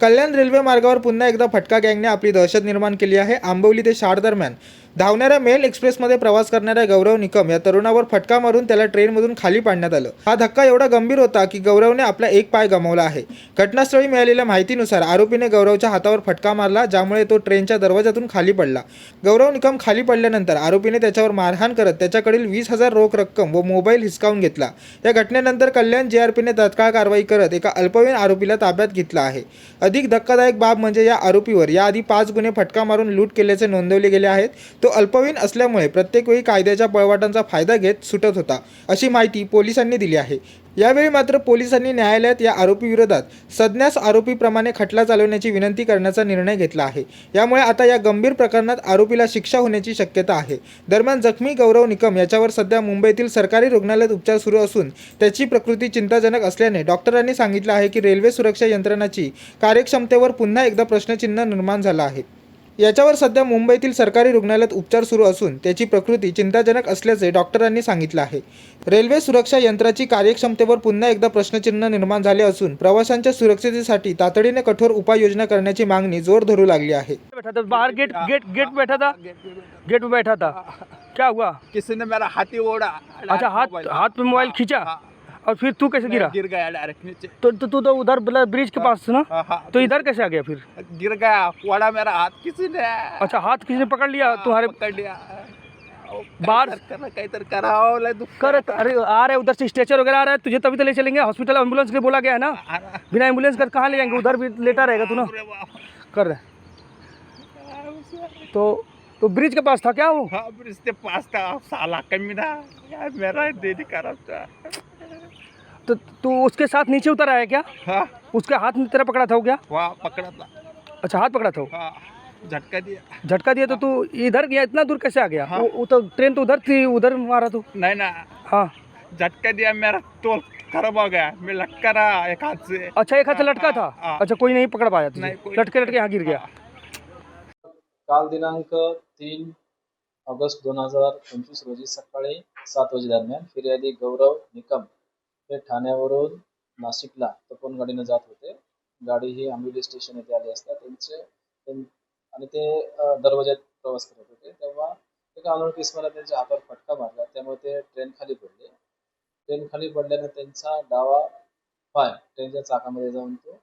कल्याण railway मार्गावर पुन्हा एकदा फटका गँगने आपली दहशत निर्माण केली आहे. आंबवली ते शार दरम्यान. धावणाऱ्या मेल एक्सप्रेसमध्ये प्रवास करणाऱ्या गौरव निकम या तरुणावर फटका मारून त्याला ट्रेनमधून खाली पाडण्यात आलं. हा धक्का एवढा गंभीर होता की गौरवने आपला एक पाय गमावला आहे. घटनास्थळी मिळालेल्या माहितीनुसार आरोपीने गौरवच्या हातावर फटका मारला ज्यामुळे तो ट्रेनच्या दरवाजातून खाली पडला. गौरव निकम खाली पडल्यानंतर आरोपीने त्याच्यावर मारहाण करत त्याच्याकडील वीस हजार रोख रक्कम व मोबाईल हिसकावून घेतला. या घटनेनंतर कल्याण जीआरपीने तत्काळ कारवाई करत एका अल्पवयीन आरोपीला ताब्यात घेतला आहे. अधिक धक्कादायक बाब म्हणजे या आरोपीवर याआधी पाच गुन्हे फटका मारून लूट केल्याचे नोंदवले गेले आहेत. तो अल्पवयीन असल्यामुळे प्रत्येक वेळी कायद्याच्या पळवाटांचा फायदा घेत सुटत होता अशी माहिती पोलिसांनी दिली आहे. यावेळी मात्र पोलिसांनी न्यायालयात या आरोपीविरोधात सज्ञास आरोपीप्रमाणे खटला चालवण्याची विनंती करण्याचा निर्णय घेतला आहे. यामुळे आता या गंभीर प्रकरणात आरोपीला शिक्षा होण्याची शक्यता आहे. दरम्यान जखमी गौरव निकम याच्यावर सध्या मुंबईतील सरकारी रुग्णालयात उपचार सुरू असून त्याची प्रकृती चिंताजनक असल्याने डॉक्टरांनी सांगितलं आहे की रेल्वे सुरक्षा यंत्रणाची कार्यक्षमतेवर पुन्हा एकदा प्रश्नचिन्ह निर्माण झालं आहे. याच्यावर सध्या मुंबईतील सरकारी रुग्णालयात उपचार सुरू असून त्याची प्रकृती चिंताजनक असल्याचे डॉक्टरांनी सांगितलं आहे. रेल्वे सुरक्षा यंत्राची कार्यक्षमतेवर पुन्हा एकदा प्रश्नचिन्ह निर्माण झाले असून प्रवाशांच्या सुरक्षिततेसाठी तातडीने कठोर उपाययोजना करण्याची मागणी जोर धरू लागली आहे. बैठा था बाहर गेट गेट गेट में बैठा था गेट में बैठा था क्या हुआ? किसी ने मेरा हाथी ओढ़ा अच्छा हाथ। हाथ पे मोबाइल खींचा। और फिर तू कैसे गिरा? गिर गया डायरेक्ट नीचे। तो तो तू तो उधर ब्ल- ब्रिज के पास था ना? हाँ, हाँ, तो इधर कैसे आ गया फिर? गिर गया वड़ा मेरा हाथ किसी ने। अच्छा हाथ किसी ने पकड़ लिया तुम्हारे पकड़ लिया। बाहर- कर अरे आ रहे उधर से स्ट्रेचर वगैरह आ रहा है तुझे तभी तो ले चलेंगे। हॉस्पिटल एंबुलेंस के लिए बोला गया है ना? बिना एंबुलेंस कर कहाँ ले जाएँगे? उधर भी लेटा रहेगा तू ना? कर रहे तो तो ब्रिज के पास था क्या वो? हाँ ब्रिज के पास का साला कमी ना यार मेरा दीदी खराब था। तो तू उसके साथ नीचे उतर आया क्या? हाँ। उसके हाथ में तेरा पकड़ा था वो क्या? वहाँ पकड़ा था। अच्छा हाथ पकड़ा था वो? हाँ झटका दिया। झटका दिया तो तू इधर गया इतना दूर कैसे आ गया? हाँ। वो, तो ट्रेन तो उधर थी उधर मारा तू। नहीं ना। हाँ। झटका दिया मेरा तोल खराब हो गया। मैं लटका रहा एक हाथ से। अच्छा एक हाथ से लटका था? हाँ। अच्छा कोई नहीं पकड़ पाया लटके लटके यहाँ गिर गया। काल दिनांक तीन ऑगस्ट दोन हजार पंचवीस रोजी सकाळी सात वाजे दरम्यान फिर्यादी गौरव निकम हे ठाण्यावरून नाशिकला तपोन गाडीनं जात होते. गाडी ही आंबिवली स्टेशन येथे आली असता त्यांचे त्यां- आणि ते दरवाज्यात प्रवास करत होते. तेव्हा एका अनोळखी इसमाला त्यांच्या हातावर फटका मारला. त्यामुळे ते ट्रेन खाली पडले. ट्रेन खाली पडल्याने त्यांचा डावा पाय ट्रेनच्या चाकामध्ये जाऊन तो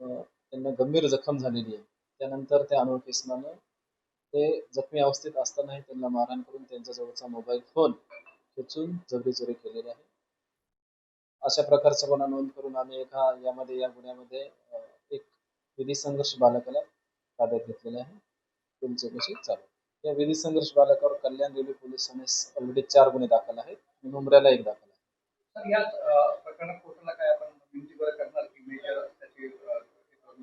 त्यांना गंभीर जखम झालेली आहे. त्यानंतर त्या अनोळखी इसमानं ते जखमी अवस्थेत असतानाही त्यांना मारहाण करून त्यांच्या जवळचा मोबाईल फोन खेचून जबरी चोरी केलेली आहे. अशा प्रकारचा गुन्हा नोंद करून आम्ही एका यामध्ये या गुन्ह्यामध्ये एक विधी संघर्ष बालकाला ताब्यात घेतलेले आहे. तुमचे चौकशी चालू. या विधी संघर्ष बालकावर कल्याण रेल्वे पोलिसांनी ऑलरेडी चार गुन्हे दाखल आहेत. मुंबऱ्याला एक दाखल आहे तर या अ, प्रकरणात कोर्टाला काय आपण विनंती वगैरे करणार की मेजर त्याची अ, हे करून